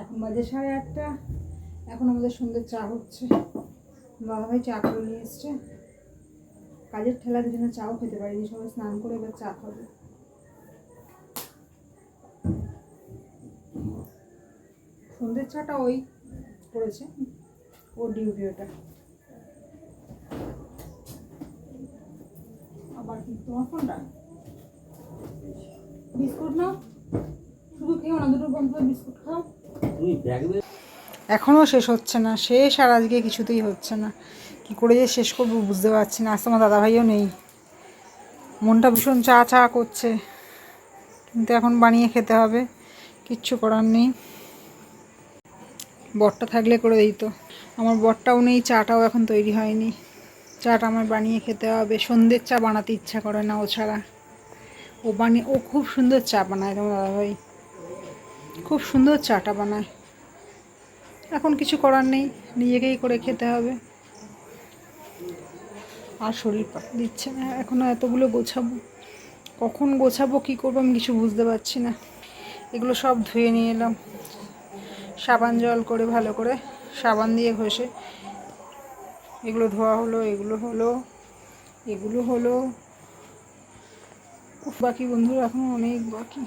এখন বাজে সাড়ে আটটা। এখন আমাদের সন্ধ্যে চা হচ্ছে। বাবা ভাই চা করে নিয়ে এসছে। কাজের ঠেলার জন্য চাও খেতে পারিনি, সবাই স্নান করে এবার চা খাবে। সন্ধ্যের চাটা ওই করেছে, ও ডিউটি ওটা। আবার কি, তোমার ফোনটা? বিস্কুট নাও। শুধু খেও না দুটো বন্ধ বিস্কুট খাও। এখনও শেষ হচ্ছে না শেষ আর আজকে কিছুতেই হচ্ছে না। কি করে যে শেষ করব বুঝতে পারছি না আজ তোমার দাদাভাইও নেই। মনটা ভীষণ চা চা করছে কিন্তু এখন বানিয়ে খেতে হবে কিচ্ছু করার নেই। বরটা থাকলে করে দিত আমার বরটাও নেই চাটাও এখন তৈরি হয়নি। চাটা আমার বানিয়ে খেতে হবে সন্ধ্যের চা বানাতে ইচ্ছা করে না ও ছাড়া। ও বানিয়ে ও খুব সুন্দর চা বানায় তোমার দাদাভাই। খুব সুন্দর চাটা বানায়। এখন কিছু করার নেই, নিজেকেই করে খেতে হবে। আর শরীর দিচ্ছে না এখনও এতগুলো গোছাবো। কখন গোছাবো, কী করব আমি কিছু বুঝতে পারছি না। এগুলো সব ধুয়ে নিয়ে এলাম। সাবান জল করে, ভালো করে সাবান দিয়ে ঘষে। এগুলো ধোয়া হলো, এগুলো হলো এগুলো হলো। বাকি বন্ধুরা এখনও অনেক বাকি।